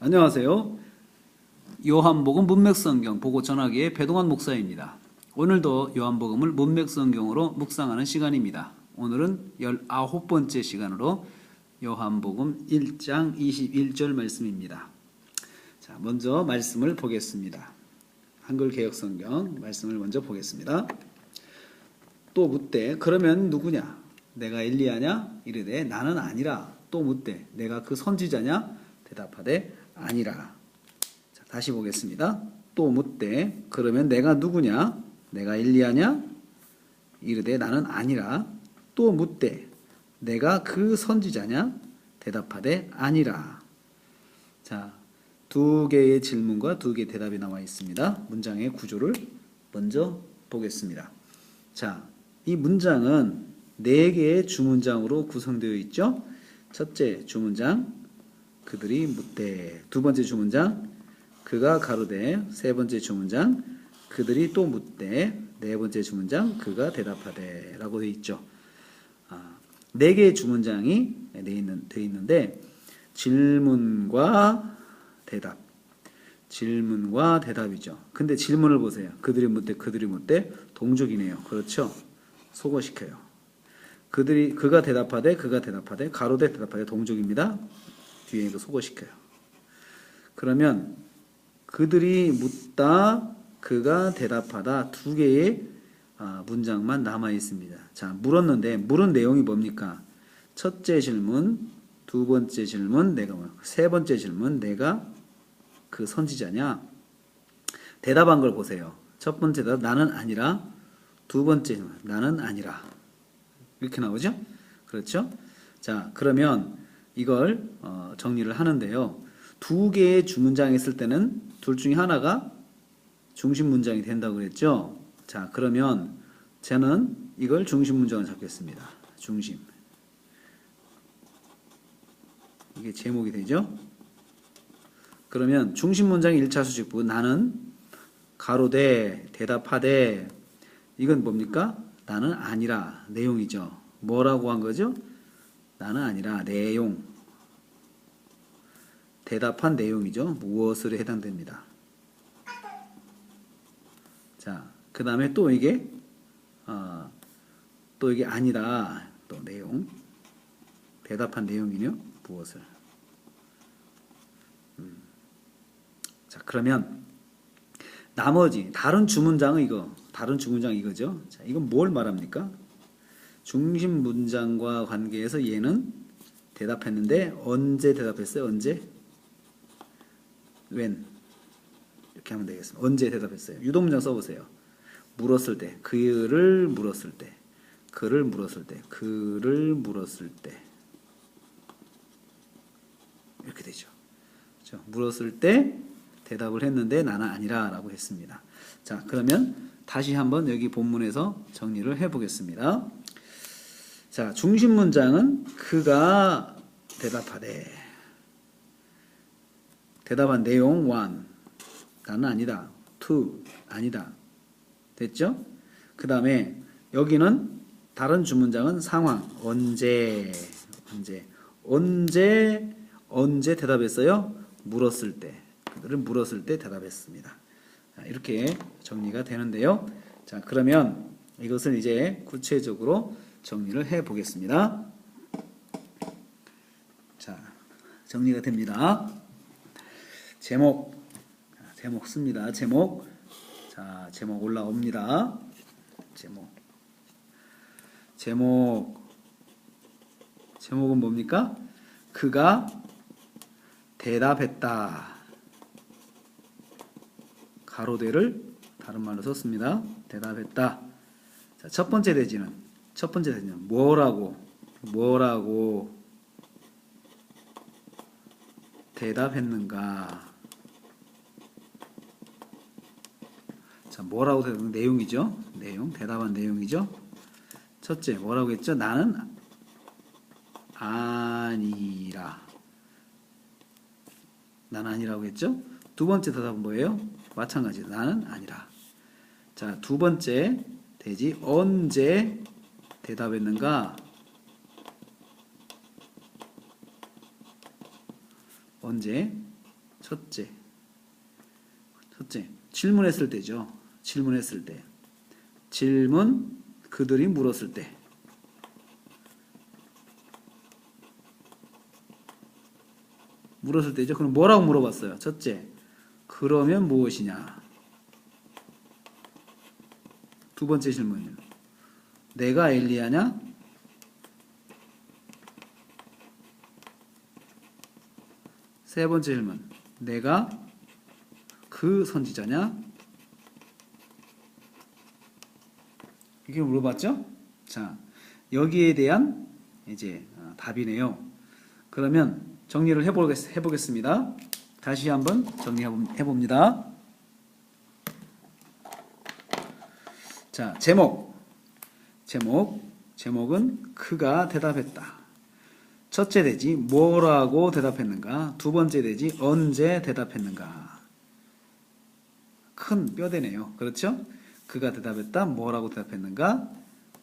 안녕하세요. 요한복음 문맥성경 보고 전하기의 배동환 목사입니다. 오늘도 요한복음을 문맥성경으로 묵상하는 시간입니다. 오늘은 19번째 시간으로 요한복음 1장 21절 말씀입니다. 자, 먼저 말씀을 보겠습니다. 한글 개혁 성경 말씀을 먼저 보겠습니다. 또 묻되 그러면 누구냐? 내가 엘리야냐? 이르되 나는 아니라. 또 묻되 내가 그 선지자냐? 대답하되 아니라. 자, 다시 보겠습니다. 또 묻되 그러면 내가 누구냐? 내가 엘리야냐? 이르되 나는 아니라. 또 묻되 내가 그 선지자냐? 대답하되 아니라. 자, 두 개의 질문과 두 개의 대답이 나와 있습니다. 문장의 구조를 먼저 보겠습니다. 자, 이 문장은 네 개의 주문장으로 구성되어 있죠. 첫째 주문장, 그들이 묻되. 두 번째 주문장, 그가 가로되. 세 번째 주문장, 그들이 또 묻되. 네 번째 주문장, 그가 대답하되. 라고 되어 있죠. 아, 네 개의 주문장이 되어 있는, 있는데, 질문과 대답. 질문과 대답이죠. 근데 질문을 보세요. 그들이 묻되, 그들이 묻되, 동족이네요. 그렇죠? 속어시켜요. 그들이 그가 대답하되 그가 대답하되 가로되 대답하되 동족입니다. 뒤에 이거 속어시켜요. 그러면 그들이 묻다 그가 대답하다 두 개의 아, 문장만 남아 있습니다. 자, 물었는데 물은 내용이 뭡니까? 첫째 질문, 두 번째 질문, 내가 뭐, 세 번째 질문, 내가 그 선지자냐? 대답한 걸 보세요. 첫 번째 대답 나는 아니라 두 번째 질문 나는 아니라 이렇게 나오죠? 그렇죠? 자, 그러면 이걸 어, 정리를 하는데요. 두 개의 주문장이 있을 때는 둘 중에 하나가 중심 문장이 된다고 그랬죠? 자, 그러면 저는 이걸 중심 문장을 잡겠습니다. 중심. 이게 제목이 되죠? 그러면 중심 문장의 1차 수직부 나는 가로되 대답하되 이건 뭡니까? 나는 아니라 내용이죠. 뭐라고 한 거죠? 나는 아니라 내용. 대답한 내용이죠. 무엇을 해당됩니다. 자, 그 다음에 또 이게 어, 또 이게 아니라 또 내용. 대답한 내용이요. 무엇을? 음. 자, 그러면 나머지 다른 주문장은 이거 다른 주문장 이거죠. 자, 이건 뭘 말합니까? 중심 문장과 관계에서 얘는 대답했는데 언제 대답했어요? 언제? When 이렇게 하면 되겠습니다. 언제 대답했어요? 유동문장 써보세요. 물었을 때, 그를 물었을 때, 그를 물었을 때, 그를 물었을 때 이렇게 되죠. 그렇죠? 물었을 때 대답을 했는데 나는 아니라라고 했습니다. 자, 그러면 다시 한번 여기 본문에서 정리를 해보겠습니다. 자, 중심 문장은 그가 대답하되 대답한 내용 1 나는 아니다 2 아니다 됐죠? 그 다음에 여기는 다른 주문장은 상황 언제 언제 언제 언제 대답했어요? 물었을 때 그들은 물었을 때 대답했습니다. 자, 이렇게 정리가 되는데요. 자, 그러면 이것을 이제 구체적으로 정리를 해 보겠습니다. 자, 정리가 됩니다. 제목, 자, 제목 씁니다. 제목. 자, 제목 올라옵니다. 제목. 제목. 제목은 뭡니까? 그가 대답했다. 가로대를 다른 말로 썼습니다. 대답했다. 자, 첫 번째 대지는 첫 번째 대지는 뭐라고 뭐라고 대답했는가? 자, 뭐라고 대답 내용이죠? 내용 대답한 내용이죠. 첫째 뭐라고 했죠? 나는 아니라 나는 아니라고 했죠? 두 번째 대답은 뭐예요? 마찬가지 나는 아니라. 자, 두 번째 대지 언제 대답했는가? 언제 첫째. 첫째. 질문했을 때죠. 질문했을 때. 질문 그들이 물었을 때. 물었을 때죠. 그럼 뭐라고 물어봤어요? 첫째. 그러면 무엇이냐? 두 번째 질문이요. 내가 엘리야냐? 세 번째 질문. 내가 그 선지자냐? 이렇게 물어봤죠? 자, 여기에 대한 이제 어, 답이네요. 그러면 정리를 해보겠, 해보겠습니다. 다시 한번 정리해봅니다. 자, 제목. 제목. 제목은 그가 대답했다. 첫째 대지 뭐라고 대답했는가? 두 번째 대지 언제 대답했는가? 큰 뼈대네요. 그렇죠? 그가 대답했다. 뭐라고 대답했는가?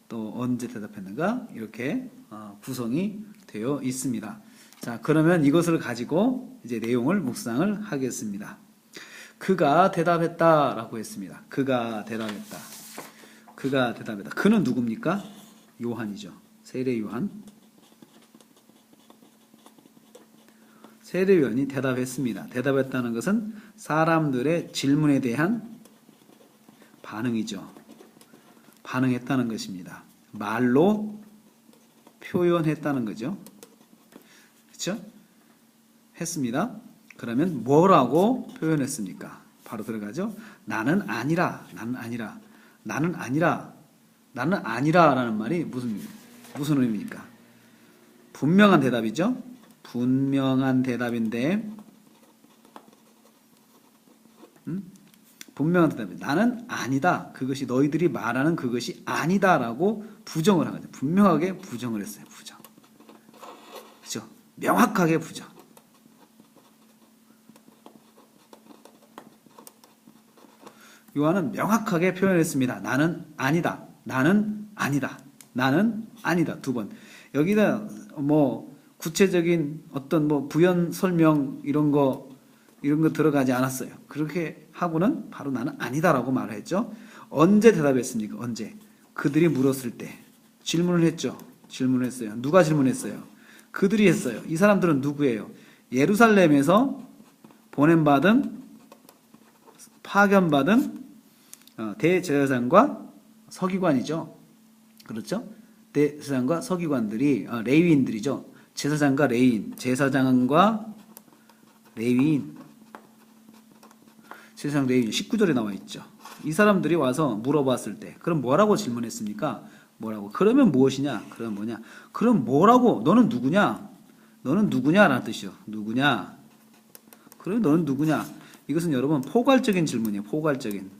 또 언제 대답했는가? 이렇게 어, 구성이 되어 있습니다. 자, 그러면 이것을 가지고 이제 내용을 묵상을 하겠습니다. 그가 대답했다라고 했습니다. 그가 대답했다. 그가 대답했다. 그는 누굽니까? 요한이죠. 세례 요한. 세례 요한이 대답했습니다. 대답했다는 것은 사람들의 질문에 대한 반응이죠. 반응했다는 것입니다. 말로 표현했다는 거죠. 그렇죠? 했습니다. 그러면 뭐라고 표현했습니까? 바로 들어가죠. 나는 아니라, 나는 아니라, 나는 아니라, 나는 아니라라는 말이 무슨 무슨 의미입니까? 분명한 대답이죠. 분명한 대답인데, 분명한 대답이 나는 아니다. 그것이 너희들이 말하는 그것이 아니다라고 부정을 한 거죠. 분명하게 부정을 했어요. 부정. 그죠? 명확하게 부정. 요한은 명확하게 표현했습니다. 나는 아니다. 나는 아니다. 나는 아니다. 두 번. 여기다 뭐 구체적인 어떤 뭐 부연 설명 이런 거 이런 거 들어가지 않았어요. 그렇게 하고는 바로 나는 아니다라고 말을 했죠. 언제 대답했습니까? 언제? 그들이 물었을 때 질문을 했죠. 질문을 했어요. 누가 질문했어요? 그들이 했어요. 이 사람들은 누구예요? 예루살렘에서 보냄받은 파견받은 어, 대제사장과 서기관이죠. 그렇죠? 대제사장과 서기관들이 어, 레위인들이죠. 제사장과 레위인, 제사장과 레위인, 제사장 레위인 19절에 나와 있죠. 이 사람들이 와서 물어봤을 때 그럼 뭐라고 질문했습니까? 뭐라고? 그러면 무엇이냐? 그럼 뭐냐? 그럼 뭐라고? 너는 누구냐? 너는 누구냐라는 뜻이요. 누구냐? 그럼 너는 누구냐? 이것은 여러분 포괄적인 질문이에요. 포괄적인.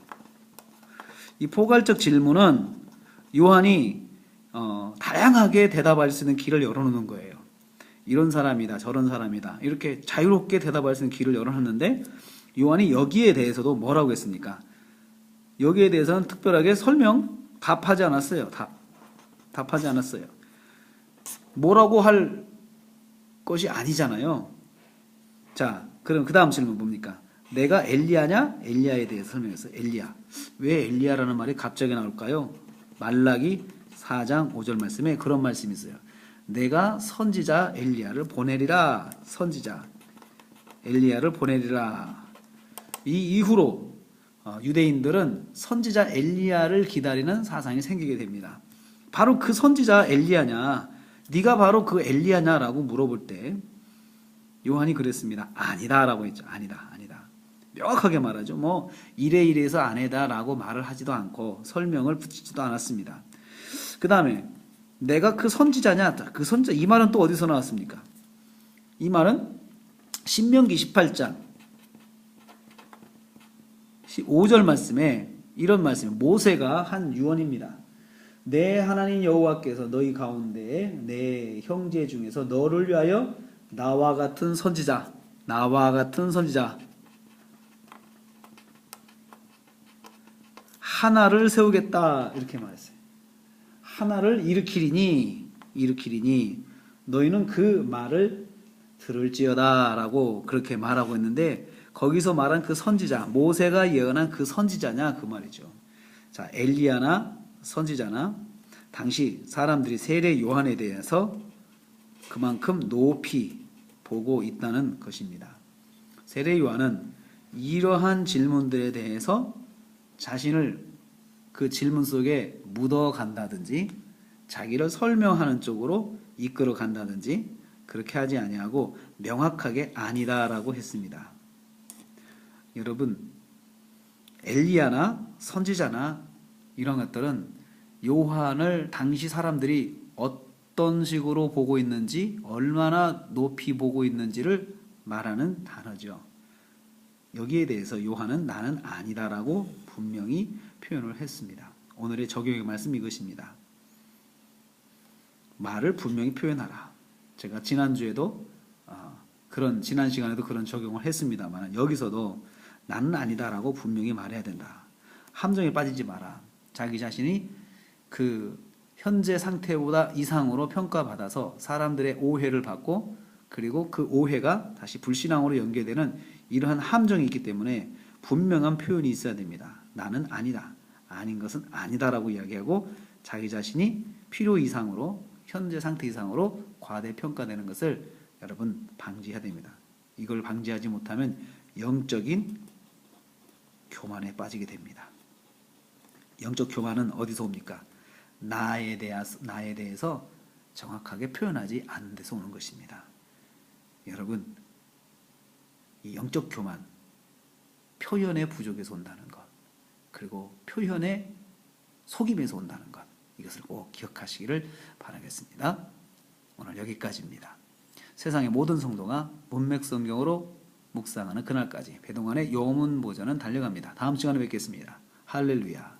이 포괄적 질문은 요한이 어, 다양하게 대답할 수 있는 길을 열어놓는 거예요. 이런 사람이다, 저런 사람이다. 이렇게 자유롭게 대답할 수 있는 길을 열어놨는데 요한이 여기에 대해서도 뭐라고 했습니까? 여기에 대해서는 특별하게 설명 답하지 않았어요. 답. 답하지 않았어요. 뭐라고 할 것이 아니잖아요. 자, 그럼 그 다음 질문 뭡니까? 내가 엘리야냐? 엘리야에 대해서 설명했어요. 엘리야. 왜 엘리야라는 말이 갑자기 나올까요? 말라기 4장 5절 말씀에 그런 말씀이 있어요. 내가 선지자 엘리야를 보내리라. 선지자 엘리야를 보내리라. 이 이후로 어, 유대인들은 선지자 엘리야를 기다리는 사상이 생기게 됩니다. 바로 그 선지자 엘리야냐? 네가 바로 그 엘리야냐라고 물어볼 때 요한이 그랬습니다. 아니다라고 했죠. 아니다. 아니다. 명확하게 말하죠. 뭐 이래 이래서 아니다라고 말을 하지도 않고 설명을 붙이지도 않았습니다. 그 다음에 내가 그 선지자냐? 그 선지자 이 말은 또 어디서 나왔습니까? 이 말은 신명기 18장 5절 말씀에 이런 말씀 모세가 한 유언입니다. 내 하나님 여호와께서 너희 가운데 내 형제 중에서 너를 위하여 나와 같은 선지자 나와 같은 선지자 하나를 세우겠다 이렇게 말했어요. 하나를 일으키리니 일으키리니 너희는 그 말을 들을지어다라고 그렇게 말하고 있는데 거기서 말한 그 선지자 모세가 예언한 그 선지자냐 그 말이죠. 자 엘리야나 선지자나 당시 사람들이 세례 요한에 대해서 그만큼 높이 보고 있다는 것입니다. 세례 요한은 이러한 질문들에 대해서 자신을 그 질문 속에 묻어 간다든지 자기를 설명하는 쪽으로 이끌어 간다든지 그렇게 하지 아니하고 명확하게 아니다라고 했습니다. 여러분 엘리야나 선지자나 이런 것들은 요한을 당시 사람들이 어떤 식으로 보고 있는지 얼마나 높이 보고 있는지를 말하는 단어죠. 여기에 대해서 요한은 나는 아니다라고 분명히 표현을 했습니다. 오늘의 적용의 말씀 이것입니다. 말을 분명히 표현하라. 제가 지난주에도 어, 그런 지난 시간에도 그런 적용을 했습니다만 여기서도 나는 아니다라고 분명히 말해야 된다. 함정에 빠지지 마라. 자기 자신이 그 현재 상태보다 이상으로 평가받아서 사람들의 오해를 받고 그리고 그 오해가 다시 불신앙으로 연계되는 이러한 함정이 있기 때문에 분명한 표현이 있어야 됩니다. 나는 아니다. 아닌 것은 아니다라고 이야기하고 자기 자신이 필요 이상으로 현재 상태 이상으로 과대평가되는 것을 여러분 방지해야 됩니다. 이걸 방지하지 못하면 영적인 교만에 빠지게 됩니다. 영적 교만은 어디서 옵니까? 나에 대해서, 나에 대해서 정확하게 표현하지 않는 데서 오는 것입니다. 여러분, 이 영적 교만, 표현의 부족에서 온다는 것, 그리고 표현의 속임에서 온다는 것, 이것을 꼭 기억하시기를 바라겠습니다. 오늘 여기까지입니다. 세상의 모든 성도가 문맥 성경으로 묵상하는 그날까지 배동안의 요문 보전은 달려갑니다. 다음 시간에 뵙겠습니다. 할렐루야.